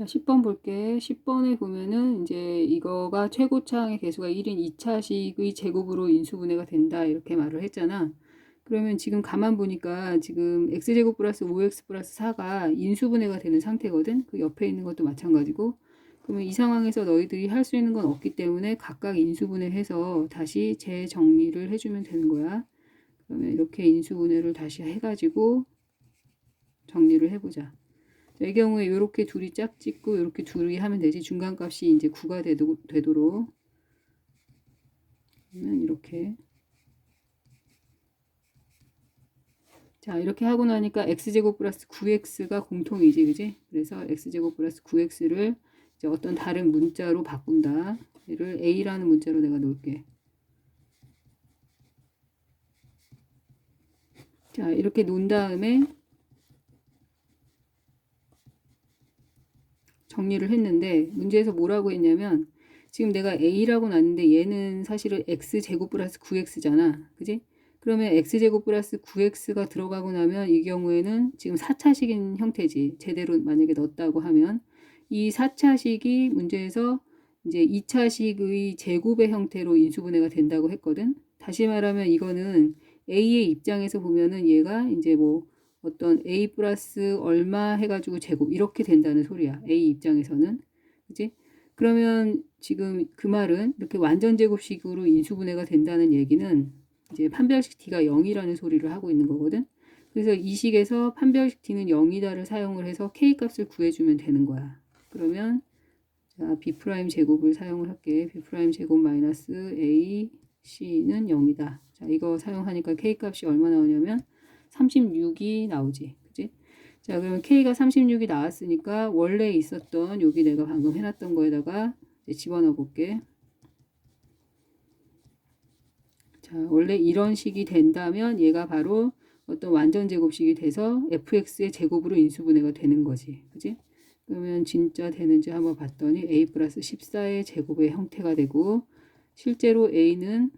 자, 10번 볼게. 10번에 보면은 이제 이거가 최고차항의 개수가 1인 2차식의 제곱으로 인수분해가 된다. 이렇게 말을 했잖아. 그러면 지금 가만 보니까 지금 x제곱 플러스 5x 플러스 4가 인수분해가 되는 상태거든. 그 옆에 있는 것도 마찬가지고. 그러면 이 상황에서 너희들이 할 수 있는 건 없기 때문에 각각 인수분해해서 다시 재정리를 해주면 되는 거야. 그러면 이렇게 인수분해를 다시 해가지고 정리를 해보자. 자, 이 경우에 이렇게 둘이 짝 찍고 이렇게 둘이 하면 되지. 중간값이 이제 9가 되도, 되도록. 그러면 이렇게. 자, 이렇게 하고 나니까 x제곱 플러스 9x가 공통이지, 그지? 그래서 x제곱 플러스 9x를 이제 어떤 다른 문자로 바꾼다. 얘를 a라는 문자로 내가 놓을게. 자, 이렇게 놓은 다음에 정리를 했는데 문제에서 뭐라고 했냐면 지금 내가 a라고 놨는데 얘는 사실은 x제곱 플러스 9x잖아. 그지? 그러면 x제곱 플러스 9x가 들어가고 나면 이 경우에는 지금 4차식인 형태지. 제대로 만약에 넣었다고 하면 이 4차식이 문제에서 이제 2차식의 제곱의 형태로 인수분해가 된다고 했거든. 다시 말하면 이거는 a의 입장에서 보면은 얘가 이제 뭐 어떤 a 플러스 얼마 해가지고 제곱 이렇게 된다는 소리야. a 입장에서는 그지? 그러면 지금 그 말은 이렇게 완전 제곱식으로 인수분해가 된다는 얘기는 이제 판별식 t가 0이라는 소리를 하고 있는 거거든. 그래서 이 식에서 판별식 t는 0이다를 사용을 해서 k 값을 구해주면 되는 거야. 그러면 자 b 프라임 제곱을 사용을 할게. b 프라임 제곱 마이너스 a c는 0이다. 자 이거 사용하니까 k 값이 얼마 나오냐면 36이 나오지. 그지? 자, 그러면 K가 36이 나왔으니까 원래 있었던 여기 내가 방금 해놨던 거에다가 집어넣어 볼게. 자, 원래 이런 식이 된다면 얘가 바로 어떤 완전 제곱식이 돼서 fx의 제곱으로 인수분해가 되는 거지. 그지? 그러면 진짜 되는지 한번 봤더니 a 플러스 14의 제곱의 형태가 되고 실제로 a는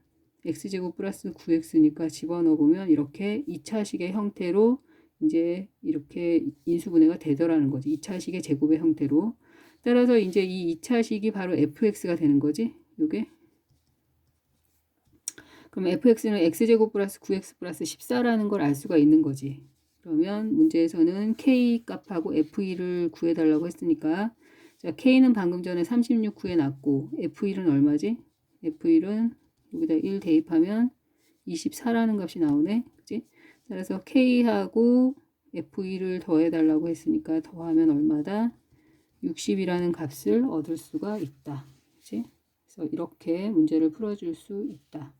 x제곱 플러스 9x니까 집어넣어 보면 이렇게 2차식의 형태로 이제 이렇게 인수분해가 되더라는 거지. 2차식의 제곱의 형태로. 따라서 이제 이 2차식이 바로 fx가 되는 거지. 요게. 그럼 fx는 x제곱 플러스 9x 플러스 14라는 걸 알 수가 있는 거지. 그러면 문제에서는 k 값하고 f1을 구해달라고 했으니까 자 k는 방금 전에 36 구해놨고 f1은 얼마지? f1은 여기다 1 대입하면 24라는 값이 나오네. 그지? 따라서 K하고 F2를 더해달라고 했으니까 더하면 얼마다? 60이라는 값을 얻을 수가 있다. 그지? 그래서 이렇게 문제를 풀어줄 수 있다.